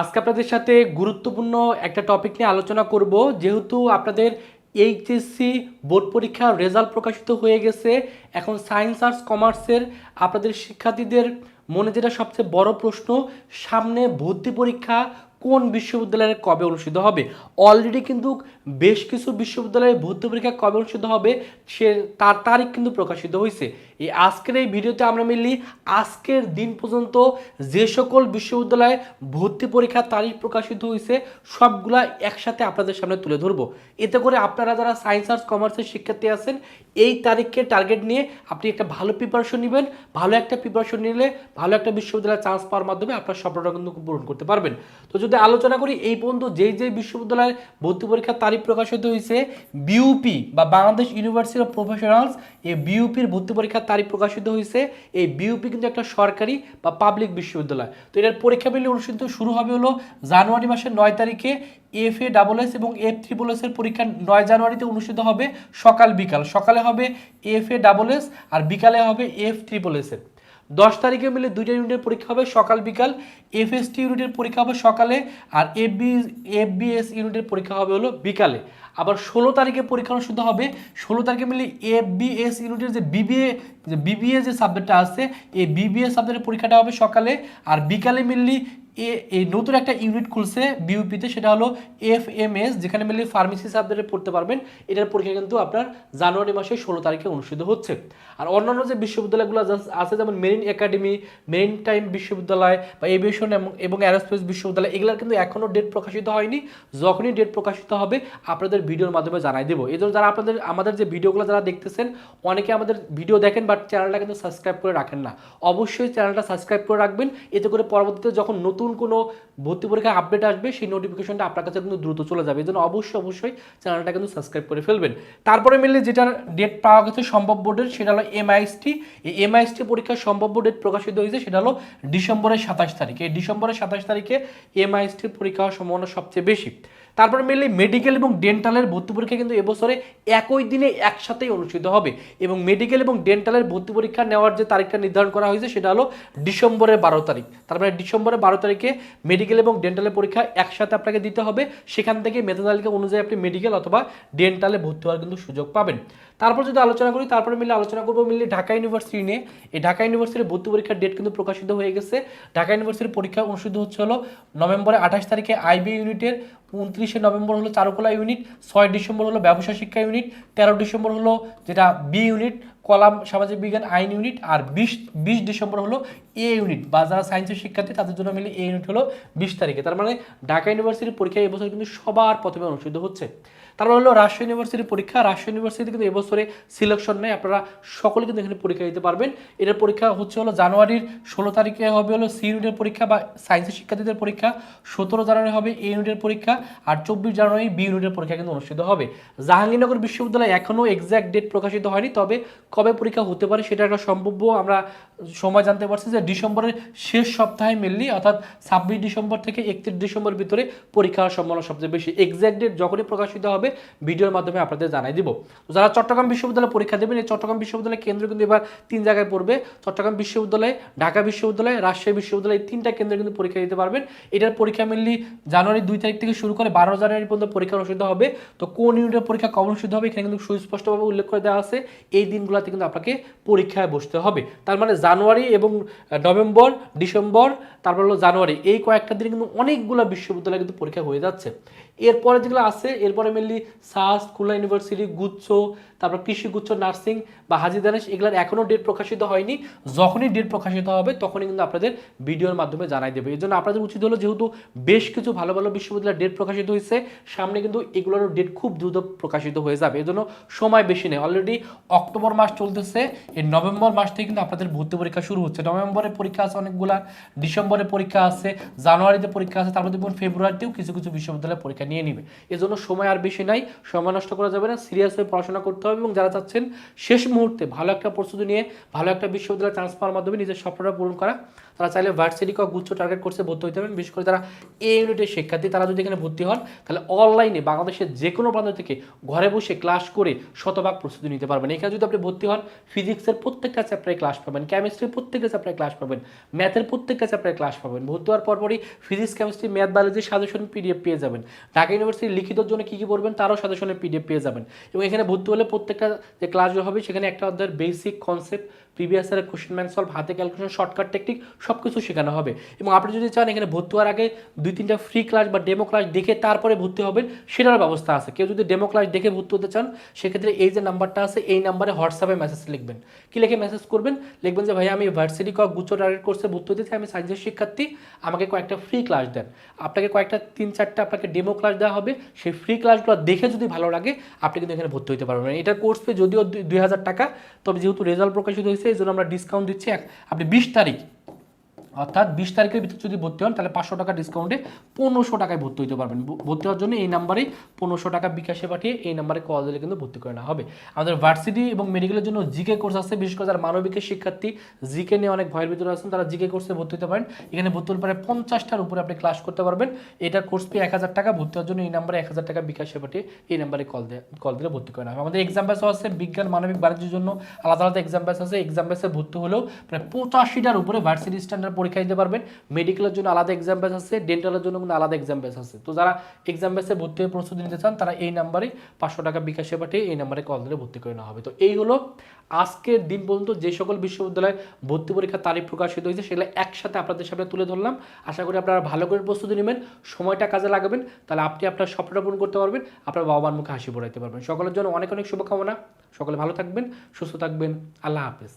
আজকে আপনাদের সাথে গুরুত্বপূর্ণ একটা টপিক নিয়ে আলোচনা করব। যেহেতু আপনাদের এইচএসসি বোর্ড পরীক্ষার রেজাল্ট প্রকাশিত হয়ে গেছে, এখন সায়েন্স আর্টস কমার্সের আপনাদের শিক্ষার্থীদের মনে যেটা সবচেয়ে বড় প্রশ্ন, সামনে ভর্তি পরীক্ষা কোন বিশ্ববিদ্যালয়ে কবে অনুষ্ঠিত হবে? অলরেডি কিন্তু বেশ কিছু বিশ্ববিদ্যালয়ে ভর্তি পরীক্ষা কবে অনুষ্ঠিত হবে, সে তার তারিখ কিন্তু প্রকাশিত হয়েছে। এই আজকের এই ভিডিওতে আমরা মিলি আজকের দিন পর্যন্ত যে সকল বিশ্ববিদ্যালয়ে ভর্তি পরীক্ষার তারিখ প্রকাশিত হয়েছে, সবগুলা একসাথে আপনাদের সামনে তুলে ধরবো। এতে করে আপনারা যারা সায়েন্স আর্টস কমার্সের শিক্ষার্থী আছেন, এই তারিখকে টার্গেট নিয়ে আপনি একটা ভালো প্রিপারেশন নেবেন, ভালো একটা প্রিপারেশন নিলে ভালো একটা বিশ্ববিদ্যালয়ে চান্স পাওয়ার মাধ্যমে আপনার স্বপ্নটা কিন্তু পূরণ করতে পারবেন। তো যদি আলোচনা করি, এই পর্যন্ত যেই যেই বিশ্ববিদ্যালয়ের ভর্তি পরীক্ষার তারিখ প্রকাশিত হয়েছে বিউপি বা বাংলাদেশ ইউনিভার্সিটি অফ প্রফেশনালস এই বিউপির ভর্তি পরীক্ষার তারিখ প্রকাশিত হয়েছে এই বিউপি কিন্তু একটা সরকারি বা পাবলিক বিশ্ববিদ্যালয়। তো এটার পরীক্ষা বিলি অনুষ্ঠিত শুরু হবে হলো জানুয়ারি মাসের নয় তারিখে এফ এ ডাবল এস এবং এফ ট্রিপল এস এর পরীক্ষা নয় জানুয়ারিতে অনুষ্ঠিত হবে সকাল বিকাল। সকালে হবে এফ এ ডাবল এস আর বিকালে হবে এফ ট্রিপল এস এর। দশ তারিখে মিলে দুইটা ইউনিটের পরীক্ষা হবে সকাল বিকাল। এফএসটি ইউনিটের পরীক্ষা হবে সকালে আর এফবি এফবিএস ইউনিটের পরীক্ষা হবে হলো বিকালে। আবার ষোলো তারিখে পরীক্ষা অনুষ্ঠিত হবে। ষোলো তারিখে মিলে এফবিএস ইউনিটের যে বিবিএ যে বিবিএ যে সাবজেক্টটা আছে, এই বিবিএ সাবজেক্টের পরীক্ষাটা হবে সকালে। আর বিকালে মিললি এ, এই নতুন একটা ইউনিট খুলছে বিউপিতে সেটা হলো এফ এম এস যেখানে মিলে ফার্মেসি সাবজেক্টে পড়তে পারবেন। এটার পরীক্ষা কিন্তু আপনার জানুয়ারি মাসের ষোলো তারিখে অনুষ্ঠিত হচ্ছে। আর অন্যান্য যে বিশ্ববিদ্যালয়গুলো আছে, যেমন মেরিন একাডেমি মেরিন টাইম বিশ্ববিদ্যালয় বা এভিয়েশন এবং এবং অ্যারোস্পেস বিশ্ববিদ্যালয়, এগুলোর কিন্তু এখনও ডেট প্রকাশিত হয়নি। যখনই ডেট প্রকাশিত হবে, আপনাদের ভিডিওর মাধ্যমে জানাই দেবো। এই জন্য যারা আপনাদের, আমাদের যে ভিডিওগুলো যারা দেখতেছেন, অনেকে আমাদের ভিডিও দেখেন বাট চ্যানেলটা কিন্তু সাবস্ক্রাইব করে রাখেন না। অবশ্যই চ্যানেলটা সাবস্ক্রাইব করে রাখবেন। এতে করে পরবর্তীতে যখন নতুন কোনো ভর্তি পরীক্ষার আপডেট আসবে, সেই নোটিফিকেশনটা আপনার কাছে কিন্তু দ্রুত চলে যাবে। এই জন্য অবশ্যই অবশ্যই চ্যানেলটা কিন্তু সাবস্ক্রাইব করে ফেলবেন। তারপরে মিললে যেটার ডেট পাওয়া গেছে সম্ভব ডেট সেটা হলো এমআইএসটি এই এমআইএসটি পরীক্ষার সম্ভাব্য ডেট প্রকাশিত হয়েছে, সেটা হলো ডিসেম্বরের সাতাশ তারিখে। এই ডিসেম্বরের সাতাশ তারিখে এমআইএসটির পরীক্ষা হওয়ার সম্ভাবনা সবচেয়ে বেশি। তারপর মেনলি মেডিকেল এবং ডেন্টালের ভর্তি পরীক্ষা কিন্তু এবছরে একই দিনে একসাথেই অনুষ্ঠিত হবে। এবং মেডিকেল এবং ডেন্টালের ভর্তি পরীক্ষা নেওয়ার যে তারিখটা নির্ধারণ করা হয়েছে, সেটা হলো ডিসেম্বরের বারো তারিখ। তারপরে ডিসেম্বরের বারো তারিখে মেডিকেল এবং ডেন্টালের পরীক্ষা একসাথে আপনাকে দিতে হবে। সেখান থেকে মেধা তালিকা অনুযায়ী আপনি মেডিকেল অথবা ডেন্টালে ভর্তি হওয়ার কিন্তু সুযোগ পাবেন। তারপর যদি আলোচনা করি, তারপরে মিলে আলোচনা করব মিলে ঢাকা ইউনিভার্সিটি নিয়ে। এই ঢাকা ইউনিভার্সিটির ভর্তি পরীক্ষার ডেট কিন্তু প্রকাশিত হয়ে গেছে। ঢাকা ইউনিভার্সিটির পরীক্ষা অনুষ্ঠিত হচ্ছে হলো নভেম্বরের আঠাশ তারিখে আইবি ইউনিটের উনত্রিশে নভেম্বর হলো চারুকলা ইউনিট, ছয় ডিসেম্বর হলো ব্যবসা শিক্ষা ইউনিট, তেরো ডিসেম্বর হলো যেটা বি ইউনিট, কলাম সামাজিক বিজ্ঞান আইন ইউনিট আর বিশ বিশ ডিসেম্বর হলো এ ইউনিট বা যারা সায়েন্সের শিক্ষার্থী তাদের জন্য মিলে এ ইউনিট হলো বিশ তারিখে। তার মানে ঢাকা ইউনিভার্সিটির পরীক্ষা এবছর কিন্তু সবার প্রথমে অনুষ্ঠিত হচ্ছে। তারপর হলো রাজশাহী ইউনিভার্সিটির পরীক্ষা, রাজশাহী ইউনিভার্সিটি কিন্তু এবছরে সিলেকশন নেই, আপনারা সকলে কিন্তু এখানে পরীক্ষা দিতে পারবেন। এটার পরীক্ষা হচ্ছে হলো জানুয়ারির ষোলো তারিখে হবে হলো সি ইউনিটের পরীক্ষা বা সায়েন্সের শিক্ষার্থীদের পরীক্ষা, সতেরো জানুয়ারি হবে এ ইউনিটের পরীক্ষা, আর চব্বিশ জানুয়ারি বি ইউনিটের পরীক্ষা কিন্তু অনুষ্ঠিত হবে। জাহাঙ্গীরনগর বিশ্ববিদ্যালয় এখনও এক্স্যাক্ট ডেট প্রকাশিত হয়নি, তবে কবে পরীক্ষা হতে পারে সেটা একটা সম্ভাব্য, আমরা সময় জানতে পারছি যে ডিসেম্বরের শেষ সপ্তাহে মেনলি অর্থাৎ ছাব্বিশ ডিসেম্বর থেকে একত্রিশ ডিসেম্বর ভিতরে পরীক্ষা হওয়ার সম্ভাবনা সবচেয়ে বেশি। এক্স্যাক্ট ডেট যখনই প্রকাশিত হবে ভিডিওর মাধ্যমে আপনাদের জানাই দিব। তো যারা চট্টগ্রাম বিশ্ববিদ্যালয়ে পরীক্ষা দেবেন, এই চট্টগ্রাম বিশ্ববিদ্যালয় কেন্দ্র কিন্তু এবার তিন জায়গায় পড়বে। চট্টগ্রাম বিশ্ববিদ্যালয়, ঢাকা বিশ্ববিদ্যালয়, রাজশাহী বিশ্ববিদ্যালয়, এই তিনটা কেন্দ্রে কিন্তু পরীক্ষা দিতে পারবেন। এটার পরীক্ষা মেনলি জানুয়ারি দুই তারিখ থেকে শুরু করে বারো জানুয়ারি পর্যন্ত পরীক্ষা অনুষ্ঠিত হবে। তো কোন ইউনিটের পরীক্ষা কবে অনুষ্ঠিত হবে, এখানে কিন্তু সুস্পষ্টভাবে উল্লেখ করে দেওয়া আছে। এই দিনগুলোতে কিন্তু আপনাকে পরীক্ষায় বসতে হবে। তার মানে জানুয়ারি এবং নভেম্বর, ডিসেম্বর, তারপর হলো জানুয়ারি, এই কয়েকটা দিনে কিন্তু অনেকগুলো বিশ্ববিদ্যালয়ে কিন্তু পরীক্ষা হয়ে যাচ্ছে। এরপরে যেগুলো আছে এরপরে মেনলি সাস খুলনা ইউনিভার্সিটি গুচ্ছ তারপর কৃষি গুচ্ছ নার্সিং বা হাজি দানেশ, এগুলোর এখনও ডেট প্রকাশিত হয়নি। যখনই ডেট প্রকাশিত হবে, তখনই কিন্তু আপনাদের ভিডিওর মাধ্যমে জানাই দেবে। এই জন্য আপনাদের উচিত হলো যেহেতু বেশ কিছু ভালো ভালো বিশ্ববিদ্যালয়ের ডেট প্রকাশিত হয়েছে, সামনে কিন্তু এগুলোর ডেট খুব দ্রুত প্রকাশিত হয়ে যাবে। এই জন্য সময় বেশি নেই। অলরেডি অক্টোবর মাস চলতেছে। এই নভেম্বর মাস থেকে কিন্তু আপনাদের ভর্তি পরীক্ষা শুরু হচ্ছে। নভেম্বরে পরীক্ষা আছে অনেকগুলা, ডিসেম্বরে পরীক্ষা আছে, জানুয়ারিতে পরীক্ষা আছে, তারপর দেখবেন ফেব্রুয়ারিতেও কিছু কিছু বিশ্ববিদ্যালয়ে পরীক্ষা নিয়ে নিবে। এজন্য সময় আর বেশি নাই, সময় নষ্ট করা যাবে না সিরিয়াস হয়ে পড়াশোনা করতে হবে এবং যারা চাচ্ছেন শেষ মুহূর্তে ভালো একটা প্রস্তুতি নিয়ে ভালো একটা বিশ্ববিদ্যালয় চান্স পাওয়ার মাধ্যমে নিজের স্বপ্নটা পূরণ করা তারা চাইলে ভার্সিটি ক গুচ্ছ টার্গেট করছে ভর্তি হতে পারেন বিশেষ করে তারা এ ইউনিটের শিক্ষার্থী, তারা যদি এখানে ভর্তি হন, তাহলে অনলাইনে বাংলাদেশের যে কোনো প্রান্ত থেকে ঘরে বসে ক্লাস করে শতভাগ প্রস্তুতি নিতে পারবেন। এখানে যদি আপনি ভর্তি হন ফিজিক্সের প্রত্যেকটা চ্যাপ্টারে ক্লাস পাবেন কেমিস্ট্রির প্রত্যেকটা চ্যাপ্টারে ক্লাস পাবেন ম্যাথের প্রত্যেকটা চ্যাপ্টারে ক্লাস পাবেন। ভর্তি হওয়ার পরপরই ফিজিক্স কেমিস্ট্রি ম্যাথ বায়োলজির সাজেশন পিডিএফ পেয়ে যাবেন। ঢাকা ইউনিভার্সিটির লিখিতর জন্য কী কী পড়বেন, তারও সাজেশনের পিডিএফ পেয়ে যাবেন। এবং এখানে ভর্তি হলে প্রত্যেকটা যে ক্লাসগুলো হবে, সেখানে একটা অধ্যায়ের বেসিক কনসেপ্ট প্রিভিয়াস ইয়ারের কোশ্চেন ম্যান সলভ হাতে ক্যালকুলেশন শর্টকাট টেকনিক সব কিছু শেখানো হবে। এবং আপনি যদি চান এখানে ভর্তি হওয়ার আগে দুই তিনটা ফ্রি ক্লাস বা ডেমো ক্লাস দেখে তারপরে ভর্তি হবেন সেটার ব্যবস্থা আছে। কেউ যদি ডেমো ক্লাস দেখে ভর্তি হতে চান, সেক্ষেত্রে এই যে নাম্বারটা আছে, এই নাম্বারে হোয়াটসঅ্যাপে মেসেজ লিখবেন। কি লিখে মেসেজ করবেন? লিখবেন যে ভাই আমি ভার্সিটি কক গুচ্ছ টার্গেট কোর্সে ভর্তি হতে চাই, আমি সায়েন্সের শিক্ষার্থী, আমাকে কয়েকটা ফ্রি ক্লাস দেন। আপনাকে কয়েকটা, তিন চারটা আপনাকে ডেমো ক্লাস দেওয়া হবে। সেই ফ্রি ক্লাসগুলো দেখে যদি ভালো লাগে, আপনি কিন্তু এখানে ভর্তি হতে পারবেন। এটার কোর্স ফি যদিও দুই হাজার টাকা, তবে যেহেতু রেজাল্ট প্রকাশিত হয়েছে এই জন্য আমরা ডিসকাউন্ট দিচ্ছি আপনি বিশ তারিখ অর্থাৎ বিশ তারিখের ভিতরে যদি ভর্তি হন, তাহলে পাঁচশো টাকা ডিসকাউন্টে পনেরোশো টাকায় ভর্তি হতে পারবেন। ভর্তি হওয়ার জন্য এই নাম্বারেই পনেরোশো টাকা বিকাশে পাঠিয়ে এই নাম্বারে কল দিলে কিন্তু ভর্তি করে নেওয়া হবে। আমাদের ভার্সিটি এবং মেডিকেলের জন্য জিকে কোর্স আছে, বিশেষ করে যারা মানবিকের শিক্ষার্থী জিকে নিয়ে অনেক ভয়ের ভিতরে আছেন, তারা জিকে কোর্সে ভর্তি হতে পারেন। এখানে ভর্তি হলে প্রায় পঞ্চাশটার উপরে আপনি ক্লাস করতে পারবেন। এটার কোর্স ফি এক হাজার টাকা, ভর্তি হওয়ার জন্য এই নাম্বারে এক হাজার টাকা বিকাশে পাঠিয়ে এই নাম্বারে কল দিয়ে কল দিলে ভর্তি করে নেওয়া হবে। আমাদের এক্সাম ব্যাচও আছে, বিজ্ঞান, মানবিক, বাণিজ্যের জন্য আলাদা আলাদা এক্সাম ব্যাস আছে। এক্সাম ব্যাসে ভর্তি হলেও প্রায় পঁচাশিটার উপরে ভার্সিটি স্ট্যান্ডার্ড পরীক্ষা দিতে পারবেন। মেডিকেলের জন্য আলাদা এক্সাম ব্যাচ আছে ডেন্টালের জন্য কিন্তু আলাদা এক্সাম ব্যাচ আছে। তো যারা এক্সাম ব্যাচে ভর্তি হয়ে প্রস্তুতি নিতে চান, তারা এই নাম্বারে পাঁচশো টাকা বিকাশে পাঠিয়ে এই নাম্বারে কল দিলে ভর্তি করে নেওয়া হবে। তো এই হলো আজকের দিন পর্যন্ত যে সকল বিশ্ববিদ্যালয়ে ভর্তি পরীক্ষার তারিখ প্রকাশিত হয়েছে, সেগুলো একসাথে আপনাদের সামনে তুলে ধরলাম। আশা করি আপনারা ভালো করে প্রস্তুতি নেবেন, সময়টা কাজে লাগাবেন। তাহলে আপনি আপনার স্বপ্নটা পূরণ করতে পারবেন, আপনার বাবা মার মুখে হাসি পড়াইতে পারবেন। সকলের জন্য অনেক অনেক শুভকামনা। সকলে ভালো থাকবেন, সুস্থ থাকবেন। আল্লাহ হাফেজ।